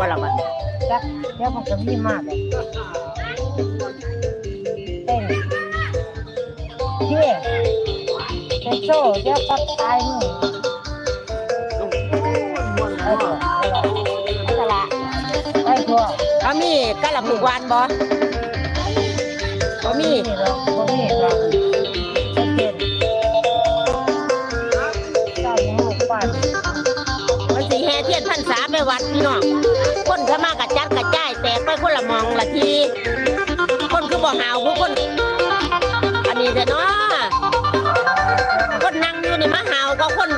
บ่ล่ะบัดจักเดี๋ยวมันก็มีมากเลยเต้นเที่ยเป็นโซ่เดี๋ยวก็ตายมือไปเถอะไปตลาดไปทั่วเขามีกะละผูกวานบ่บ่มีหรอกบ่มี เทียนพรรษาไปวัดพี่น้องคนข้ามากระจัดกระจายแตกไปคนละมองละทีคนคือบ่หาวผู้คน อันนี้แต่เนาะคนนั่งอยู่นี่มาหาวก็คน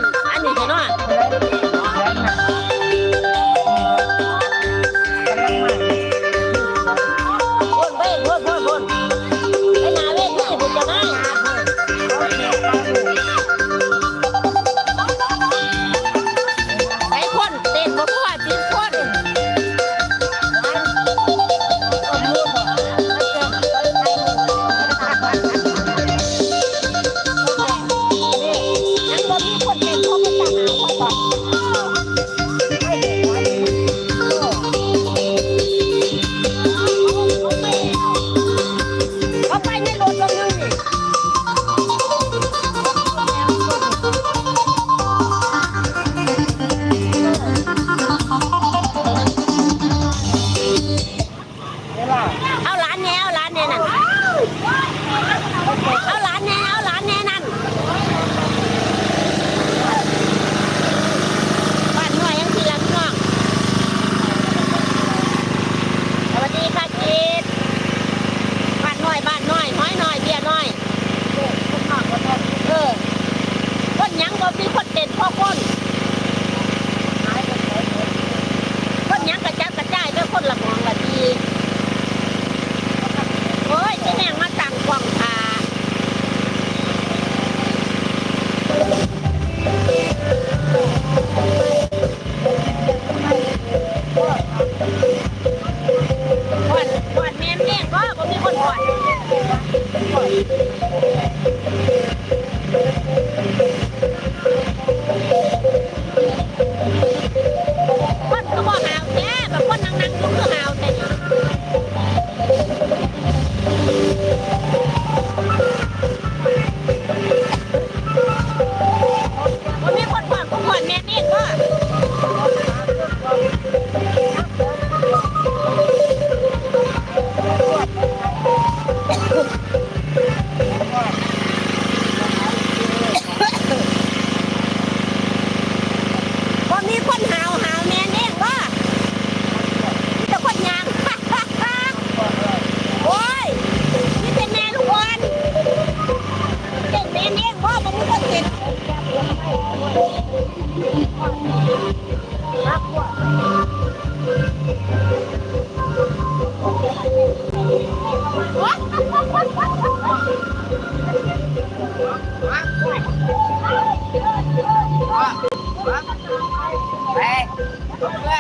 ยังบ่มีคนเด่นพ่อคนคนยังกระจัดกระจายด้วยคนละมองละทีโอ้ยที่แม่งมาสั่งกล่องทาก่อนก่อนแม่เลี้ยงก็บ่มีคนก่อน ว่ามีคนหาวหาวแม่นี่ว่าจะคนยาง โอ้ยนี่เป็นแม่ลูกอ่อนเป็นแม่นี่ว่ามันมีคน ติดแ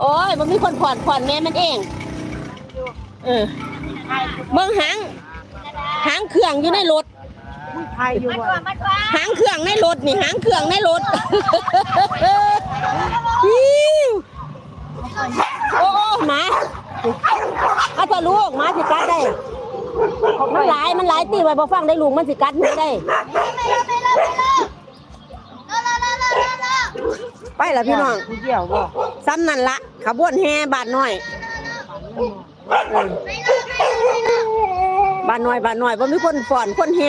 โอ้ยมันมีคนผ่อนผ่อนแม่มันเอง เออเบิ่งหางหางเครื่องอยู่ในรถ ไทยอยู่ว่าหางเครื่องในรถนี่หางเครื่องในรถฮิวโอ้หมาเอาจะลูกหมาสิกัดได้ มันหลายมันหลายตีไว้บ่ฟังได้ลูกมันสิกัดมือได้ ไปละพี่น้องผู้เดียวบ่ซ้ำนั่นละขบวนแห่บาทน้อยบ้านน้อยบ้านน้อยบ่มีคนฟ้อนคนแห่